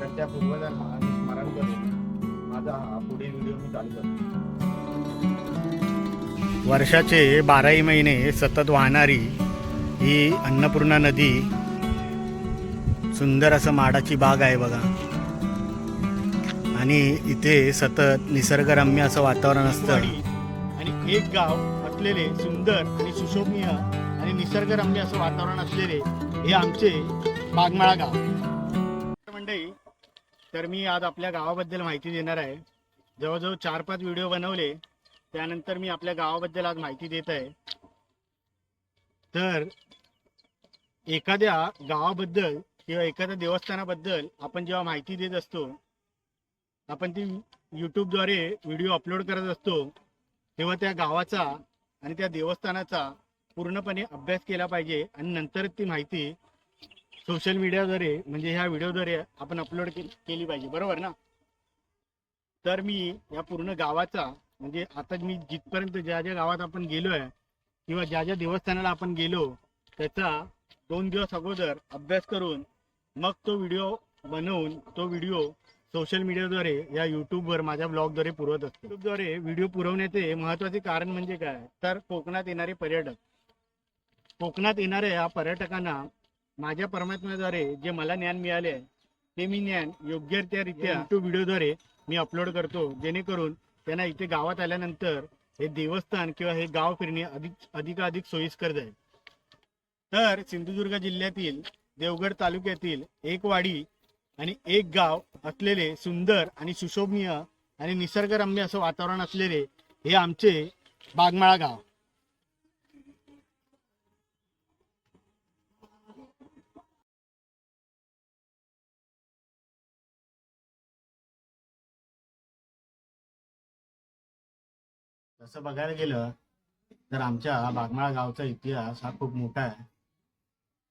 तर त्या पूर्वजांना स्मरण करून. माझा हा पुढील व्हिडिओ मी चालू करतो. वर्षाचे बाराही महिने सतत वाहणारी ही अन्नपूर्णा नदी सुंदर असं माडाची बाग आहे बघा. आणि इथे सतत निसर्गरम्य असं वातावरण असतं. आणि एक गाव असलेले सुंदर आणि सुशोभनीय आणि निसर्गरम्य असं वातावरण असलेले हे आमचे बागमाळा गाव. तर मी आज आपल्या गावाबद्दल माहिती देणार आहे. जवळजवळ चार पाच व्हिडिओ बनवले. त्यानंतर मी आपल्या गावाबद्दल आज माहिती देत आहे. तर एखाद्या गावाबद्दल किंवा एखाद्या देवस्थानाबद्दल आपण जेव्हा माहिती देत असतो आपण ती यूट्यूबद्वारे व्हिडिओ अपलोड करत असतो तेव्हा त्या गावाचा आणि त्या देवस्थानाचा पूर्णपणे अभ्यास केला पाहिजे आणि नंतरच ती माहिती सोशल मीडियाद्वारे म्हणजे ह्या व्हिडिओद्वारे आपण अपलोड केली पाहिजे. बरोबर ना? तर मी या पूर्ण गावाचा म्हणजे आता मी जिथपर्यंत ज्या ज्या गावात आपण गेलो आहे किंवा ज्या ज्या देवस्थानाला आपण गेलो त्याचा दोन दिवस अगोदर अभ्यास करून मग तो व्हिडिओ बनवून तो व्हिडिओ सोशल मीडियाद्वारे या युट्यूबवर माझ्या ब्लॉगद्वारे पुरवत असतो. युट्यूबद्वारे व्हिडिओ पुरवण्याचे महत्त्वाचे कारण म्हणजे काय? तर कोकणात येणारे पर्यटक. कोकणात येणाऱ्या या पर्यटकांना माझ्या परमात्म्याद्वारे जे मला ज्ञान मिळाले आहे ते मी ज्ञान योग्यरित्या युट्यूब व्हिडिओद्वारे मी अपलोड करतो जेणेकरून त्यांना इथे गावात आल्यानंतर हे देवस्थान किंवा हे गाव फिरणे अधिक अधिकाधिक सोयीस्कर जाईल. तर सिंधुदुर्ग जिल्ह्यातील देवगड तालुक्यातील एक वाडी आणि एक गाव असलेले सुंदर आणि सुशोभनीय आणि निसर्गरम्य असं वातावरण असलेले हे आमचे बागमाळा गाव. तसं बघायला गेलं तर आमच्या बागमाळा गावचा इतिहास हा खूप मोठा आहे.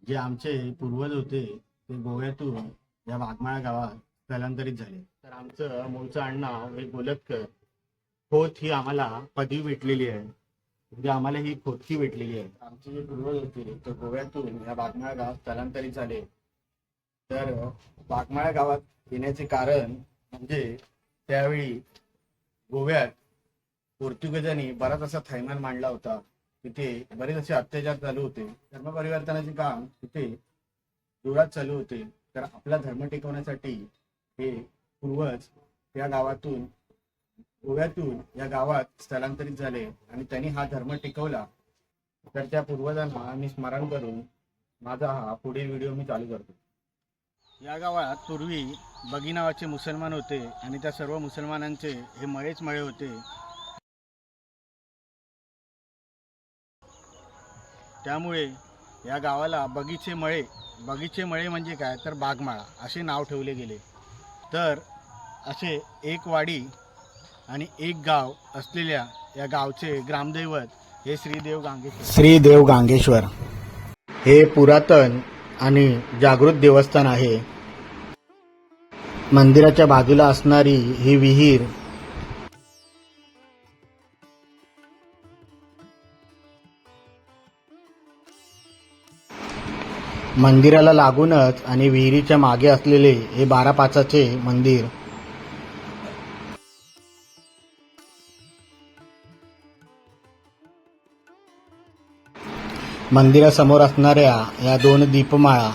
जे आमचे पूर्वज होते ते गोव्यातून या बागमाळा गावात स्थलांतरित झाले. तर आमचं मूळचं आडनाव हे गोलतकर खोत ही आम्हाला पदवी भेटलेली आहे. म्हणजे आम्हाला ही खोदकी भेटलेली आहे. आमचे जे पूर्वज होते ते गोव्यातून या बागमाळा गावात स्थलांतरित झाले. तर बागमाळा गावात येण्याचे कारण म्हणजे त्यावेळी गोव्यात पोर्तुगीजांनी बराच असा थैमान मांडला होता. तिथे बरेच असे अत्याचार चालू होते. धर्मपरिवर्तनाचे काम तिथे जोरात चालू होते. तर आपला धर्म टिकवण्यासाठी हे पूर्वज त्या गावातून गोव्यातून या गावात स्थलांतरित झाले आणि त्यांनी हा धर्म टिकवला. तर त्या पूर्वजांना मी स्मरण करून माझा हा पुढील व्हिडिओ मी चालू करतो. या गावात पूर्वी बगी नावाचे मुसलमान होते आणि त्या सर्व मुसलमानांचे हे मळेच मळे होते. त्यामुळे या गावाला बगीचे मळे बगीचे मळे म्हणजे काय? तर बागमाळा असे नाव ठेवले गेले. तर असे एक वाडी आणि एक गाव असलेल्या या गावचे ग्रामदैवत हे श्रीदेव गांगेश्वर श्रीदेव गांगेश्वर. हे पुरातन आणि जागृत देवस्थान आहे. मंदिराच्या बाजूला असणारी ही विहीर मंदिराला लागूनच आणि विहिरीच्या मागे असलेले हे बारा पाचाचे मंदिर. मंदिरासमोर असणाऱ्या या दोन दीपमाळा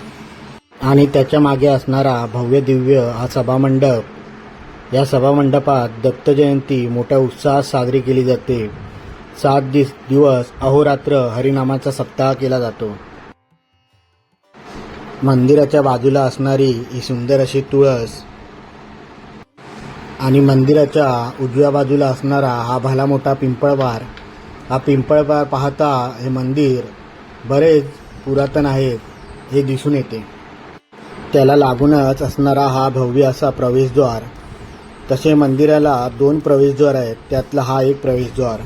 आणि त्याच्यामागे असणारा भव्य दिव्य हा सभामंडप. या सभामंडपात दत्तजयंती मोठ्या उत्साहात साजरी केली जाते. सात दिस दिवस अहोरात्र हरिनामाचा सप्ताह केला जातो. मंदिराच्या बाजूला असणारी ही सुंदर अशी तुळस आणि मंदिराच्या उजव्या बाजूला असणारा हा भला मोठा पिंपळवार. हा पिंपळवार पाहता हे मंदिर बरेच पुरातन आहे हे दिसून येते. त्याला लागूनच असणारा हा भव्य असा प्रवेशद्वार. तसे मंदिराला दोन प्रवेशद्वार आहेत त्यातला हा एक प्रवेशद्वार.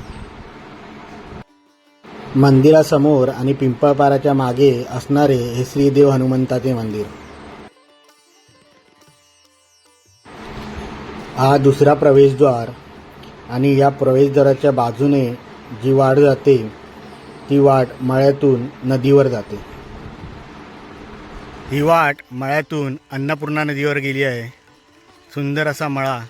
मंदिरासमोर आणि पिंपळपाराच्या मागे असणारे हे श्रीदेव हनुमंताचे मंदिर. हा दुसरा प्रवेशद्वार आणि या प्रवेशद्वाराच्या बाजूने जी वाट जाते ती वाट मळ्यातून नदीवर जाते. ही वाट मळ्यातून अन्नपूर्णा नदीवर गेली आहे. सुंदर असा मळा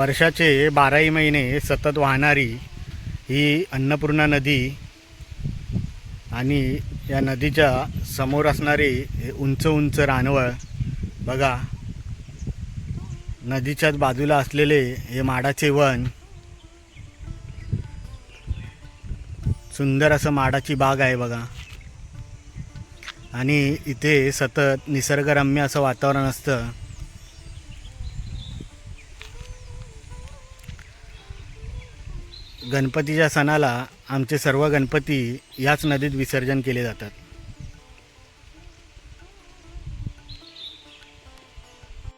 वर्षाचे बाराही महिने सतत वाहणारी ही अन्नपूर्णा नदी आणि या नदीच्या समोर असणारी हे उंच उंच रानवळ बघा नदीच्याच बाजूला असलेले हे माडाचे वन सुंदर असं माडाची बाग आहे बघा. आणि इथे सतत निसर्गरम्य असं वातावरण असतं. गणपतीच्या सणाला आमचे सर्व गणपती याच नदीत विसर्जन केले जातात.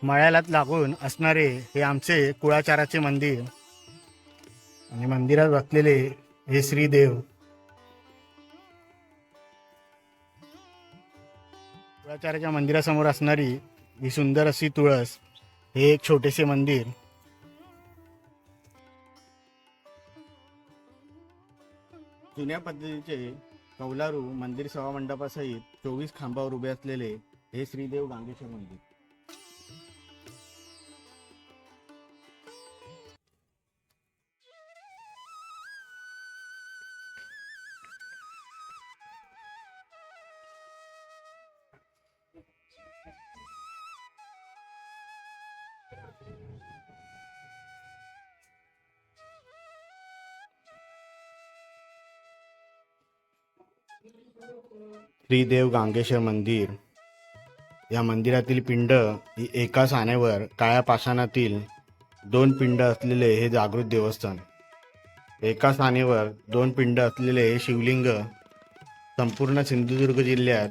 मळ्यालाच लागून असणारे हे आमचे कुळाचाराचे मंदिर आणि मंदिरात बसलेले हे श्रीदेव. कुळाचाराच्या मंदिरासमोर असणारी ही सुंदर अशी तुळस हे एक छोटेसे मंदिर. जुन्या पद्धतीचे कौलारू मंदिर सभामंडपासहित चोवीस खांबावर उभे असलेले हे श्रीदेव गांगेश्वर मंदिर. श्रीदेव गांगेश्वर मंदिर. या मंदिरातील पिंड ही एका साण्यावर काळ्या पाषाणातील दोन पिंड असलेले हे जागृत देवस्थान. एका सानेवर दोन पिंड असलेले हे शिवलिंग संपूर्ण सिंधुदुर्ग जिल्ह्यात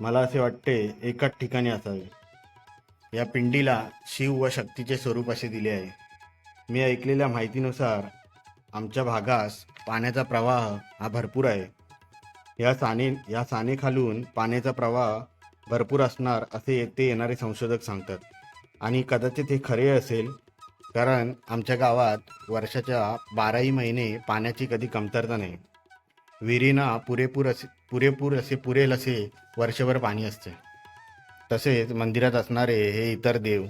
मला असे वाटते एकाच ठिकाणी असावे. या पिंडीला शिव व शक्तीचे स्वरूप असे दिले आहे. मी ऐकलेल्या माहितीनुसार आमच्या भागास पाण्याचा प्रवाह हा भरपूर आहे. या साने या सानेखालून पाण्याचा प्रवाह भरपूर असणार असे ते येणारे संशोधक सांगतात. आणि कदाचित हे खरे असेल कारण आमच्या गावात वर्षाच्या बाराही महिने पाण्याची कधी कमतरता नाही. विहिरींना पुरेपूर असे पुरेपूर असे पुरेल असे वर्षभर पाणी असते. तसेच मंदिरात असणारे हे इतर देव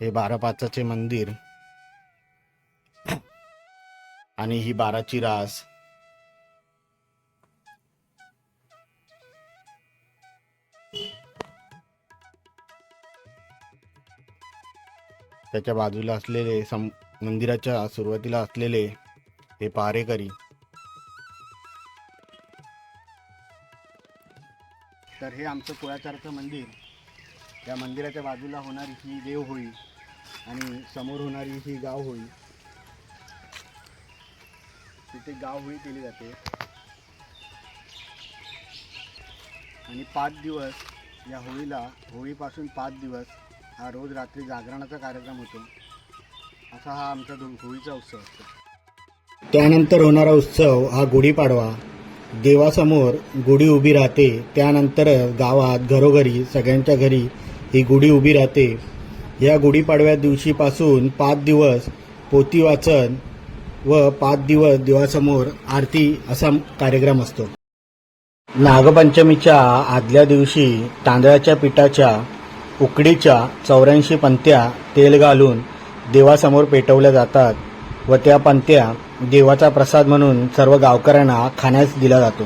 हे बारा पाचाचे मंदिर. आणि ही बाराची रास. त्याच्या बाजूला असलेले सम मंदिराच्या सुरुवातीला असलेले हे पारेकरी. तर हे आमचं कुळाचारचं मंदिर. त्या मंदिराच्या बाजूला होणारी ही देव होईल आणि समोर होणारी ही गाव होळी. तिथे गाव होळी केली जाते. आणि पाच दिवस या होळीला होळीपासून पाच दिवस हा रोज रात्री जागरणाचा कार्यक्रम होतो. असा हा आमचा होळीचा उत्सव असतो. त्यानंतर होणारा उत्सव हा गुढीपाडवा. देवासमोर गुढी उभी राहते. त्यानंतर गावात घरोघरी सगळ्यांच्या घरी ही गुढी उभी राहते. या गुढीपाडव्या दिवशीपासून पाच दिवस पोती वाचन व पाच दिवस देवासमोर आरती असा कार्यक्रम असतो. नागपंचमीच्या आदल्या दिवशी तांदळाच्या पिठाच्या उकडीच्या चौऱ्याऐंशी पंत्या तेल घालून देवासमोर पेटवल्या जातात व त्या पंत्या देवाचा प्रसाद म्हणून सर्व गावकऱ्यांना खाण्यास दिला जातो.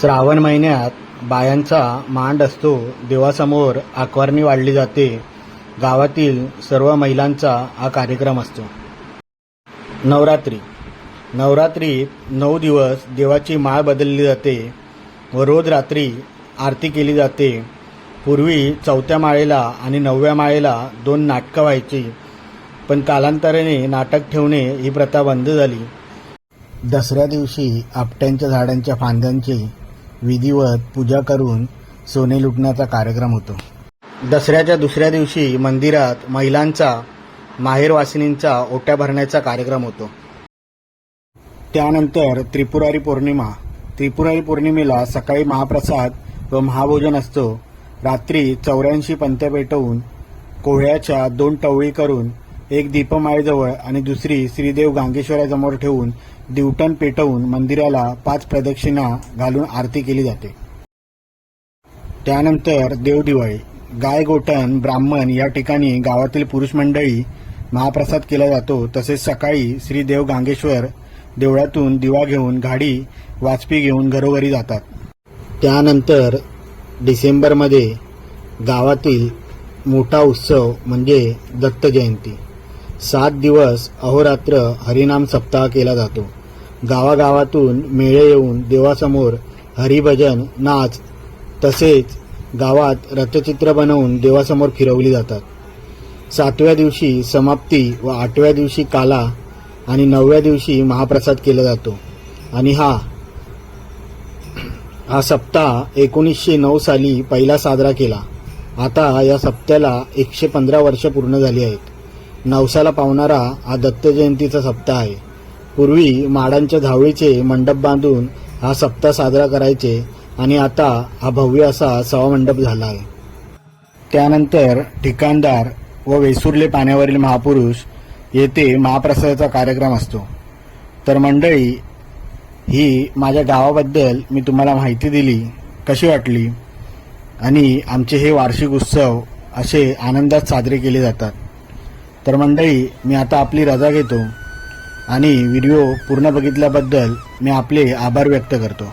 श्रावण महिन्यात बायांचा मांड असतो. देवासमोर आकवारणी वाढली जाते. गावातील सर्व महिलांचा हा कार्यक्रम असतो. नवरात्री. नवरात्रीत नऊ दिवस देवाची माळ बदलली जाते व रोज रात्री आरती केली जाते. पूर्वी चौथ्या माळेला आणि नवव्या माळेला दोन नाटकं व्हायची पण कालांतराने नाटक ठेवणे ही प्रथा बंद झाली. दसऱ्या दिवशी आपट्यांच्या झाडांच्या फांद्यांची विधिवत पूजा करून सोने लुटण्याचा कार्यक्रम होतो. दसऱ्याच्या दुसऱ्या दिवशी मंदिरात महिलांचा माहेरवासिनींचा ओट्या भरण्याचा कार्यक्रम होतो. त्यानंतर त्रिपुरारी पौर्णिमा. त्रिपुरारी पौर्णिमेला सकाळी महाप्रसाद व महाभोजन असतो. रात्री चौऱ्याऐंशी पंत्या पेटवून कोहळ्याच्या दोन टवळी करून एक दीपमाळेजवळ आणि दुसरी श्रीदेव गांगेश्वरासमोर ठेवून दिवटण पेटवून मंदिराला पाच प्रदक्षिणा घालून आरती केली जाते. त्यानंतर देवदिवाळी गाय गोठण ब्राह्मण या ठिकाणी गावातील पुरुष मंडळी महाप्रसाद केला जातो. तसेच सकाळी श्रीदेव गांगेश्वर देवळातून दिवा घेऊन गाडी वाजपी घेऊन घरोघरी जातात. त्यानंतर डिसेंबरमध्ये गावातील मोठा उत्सव म्हणजे दत्त जयंती. सात दिवस अहोरात्र हरिनाम सप्ताह केला जातो. गावागावातून मेळे येऊन देवासमोर हरिभजन नाच तसेच गावात रथचित्र बनवून देवासमोर फिरवली जातात. सातव्या दिवशी समाप्ती व आठव्या दिवशी काला आणि नवव्या दिवशी महाप्रसाद केला जातो. आणि हा हा सप्ताह एकोणीसशे नऊ साली पहिला साजरा केला. आता या सप्त्याला एकशे पंधरा वर्ष पूर्ण झाली आहेत. नवसाला पावणारा हा दत्त जयंतीचा सप्ताह आहे. पूर्वी माडांच्या धावळीचे मंडप बांधून हा सप्ताह साजरा करायचे आणि आता हा भव्य असा सभामंडप झाला आहे. त्यानंतर ठिकाणदार व वेसुर्ले पाण्यावरील महापुरुष येथे महाप्रसादाचा कार्यक्रम असतो. तर मंडळी ही माझ्या गावाबद्दल मी तुम्हाला माहिती दिली कशी वाटली? आणि आमचे हे वार्षिक उत्सव असे आनंदात साजरे केले जातात. तर मंडळी मी आता आपली रजा घेतो आणि व्हिडिओ पूर्ण बघितल्याबद्दल मी आपले आभार व्यक्त करतो.